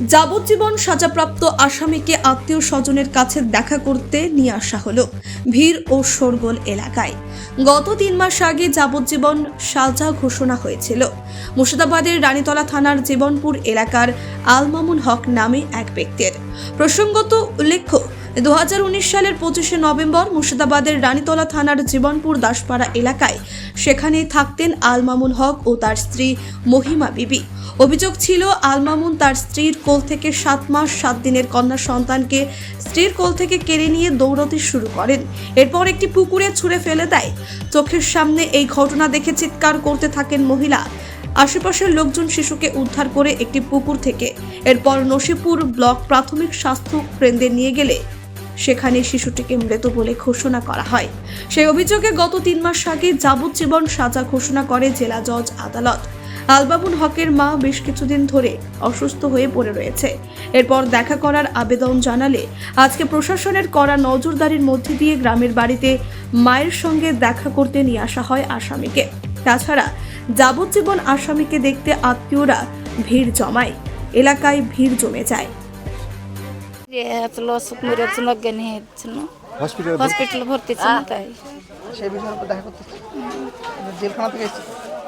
যাবজ্জীবন সাজাপ্রাপ্ত আসামিকে আত্মীয় স্বজনের কাছে দেখা করতে নিয়ে আসা হলো ভিড় ও শোরগোল এলাকায়। গত তিন মাস আগে যাবজ্জীবন সাজা ঘোষণা হয়েছিল। মুর্শিদাবাদের রানীতলা থানার জীবনপুর এলাকার আলমামুন হক নামে এক ব্যক্তির। প্রসঙ্গত উল্লেখ্য দু হাজার উনিশ সালের পঁচিশে নভেম্বর মুর্শিদাবাদের রানীতলা থানার জীবনপুর দাসপাড়া এলাকায় সেখানে থাকতেন আলমামুন হক ও তার স্ত্রী মহিমা বিবি। অভিযোগ ছিল, আলমামুন তার স্ত্রীর কোল থেকে সাত মাস সাত দিনের কন্যা সন্তানকে স্ত্রীর কোল থেকে কেড়ে নিয়ে দৌড়তে শুরু করেন। এরপর একটি পুকুরে ছুঁড়ে ফেলে দেয়। চোখের সামনে এই ঘটনা দেখে চিৎকার করতে থাকেন মহিলা। আশেপাশের লোকজন শিশুকে উদ্ধার করে একটি পুকুর থেকে। এরপর নসিপুর ব্লক প্রাথমিক স্বাস্থ্য কেন্দ্রে নিয়ে গেলে সেখানে শিশুটিকে মৃত বলে ঘোষণা করা হয়। সেই অভিযোগে গত তিন মাস আগে যাবজ্জীবন সাজা ঘোষণা করে জেলা জজ আদালত। আলবাবুল হকের মা বেশ কিছুদিন ধরে অসুস্থ হয়ে পড়ে রয়েছে। এরপর দেখা করার আবেদন জানালে আজকে প্রশাসনের করা নজরদারির মধ্যে দিয়ে গ্রামের বাড়িতে মায়ের সঙ্গে দেখা করতে নিয়ে আসা হয় আসামিকে। তাছাড়া যাবজ্জীবন আসামিকে দেখতে আত্মীয়রা ভিড় জমায়, এলাকায় ভিড় জমে যায়। হসপিটালে ভর্তি? ছিল তাই। সেই বিষয়ের উপর দেখা করতে জেলখানা থেকে এসেছি?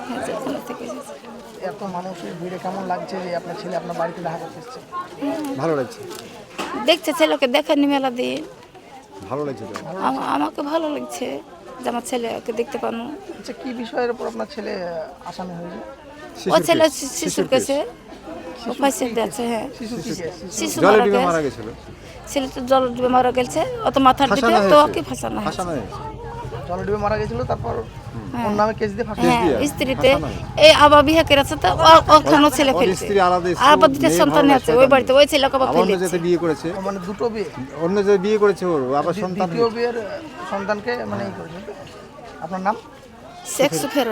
হ্যাঁ, জেলখানা থেকে এসেছি। এত মানুষের ভিড়ে কেমন লাগছে যে আপনার ছেলে আপনার বাড়িতে দেখা করতে এসেছে? ভালো লাগছে। দেখছে ছেলেকে দেখেনি মেলা দিয়ে। ভালো লাগছে আমা- আমাকে ভালো লাগছে যে আমার ছেলেকে দেখতে পানো। আচ্ছা কি বিষয়ের উপর আপনার ছেলে আসামি হয়েছে? ও ছেলে শিশুর কাছে হ্যাঁ। শিশু জলে মারা ডুবে গেছে। ছেলে তো জল ডুবে মারা গেছে অত মাথার দিকে তো। ফাঁসানো জলে ডুবে মারা গেছিল তারপর ওর নামে কেস দিয়ে ফাঁসি হ্যাঁ দিয়ে? স্ত্রীতে এই আবার বিয়ে করেছে তো ও- ছেলে ওর স্ত্রী আলাদা আবার দুটো সন্তান আছে ওই বাড়িতে ওই অন্য যেতে বিয়ে করেছে। মানে দুটো বিয়ে। অন্য যে বিয়ে করেছে ওর আবার সন্তান দ্বিতীয় বিয়ের সন্তানকে মানে ই করেছে। আপনার নাম? সেক্স ফের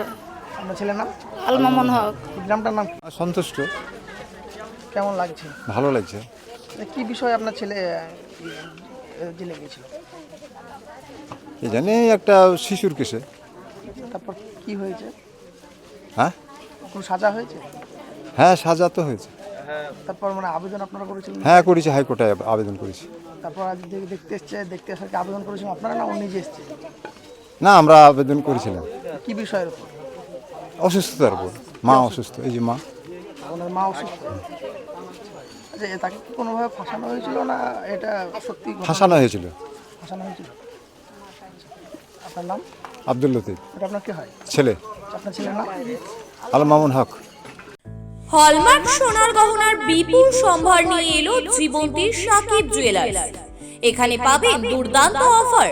আপনার ছেলের নাম? আলমামন হক গ্রামটার নাম সন্তুষ্ট। কেমন লাগছে? ভালো লাগছে। কি বিষয়ে আপনার ছেলে জেলে গিয়েছিল? জানি একটা শিশুর কেসে। তারপর কি হয়েছে? হ্যাঁ? কোনো সাজা হয়েছে? হ্যাঁ সাজা তো হয়েছে। তারপর মানে আবেদন আপনারা করেছিলেন? হ্যাঁ করেছি হাইকোর্টে আবেদন করেছি। তারপর আজ দেখে দেখতে এসছে দেখতে আসার কি আবেদন করেছেন আপনারা না ও নিজে এসছে? না আমরা আবেদন করেছিলাম। কি বিষয়ের উপর? অসুস্থতার উপর। মা অসুস্থ এই যে মা। ওনার মা অসুস্থ আচ্ছা এ তাকে কি কোনোভাবে ফাঁসানো হয়েছিল না এটা সত্যি ফাঁসানো হয়েছিল। ফাঁসানো হয়েছিল। আপনার নাম? আব্দুল লতিফ। এটা আপনার কি হয়? ছেলে। আপনার ছেলের নাম? আল মামুন হক। হলমার্ক সোনার গহনার বিপুল সম্ভার নিয়ে এলো জীবন্তীর সাকিব জুয়েলার্স এখানে পাবেন দুর্দান্ত অফার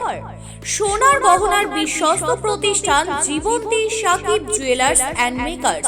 সোনার গহনার বিশ্বস্ত প্রতিষ্ঠান Jibanti Sakib jewellers and makers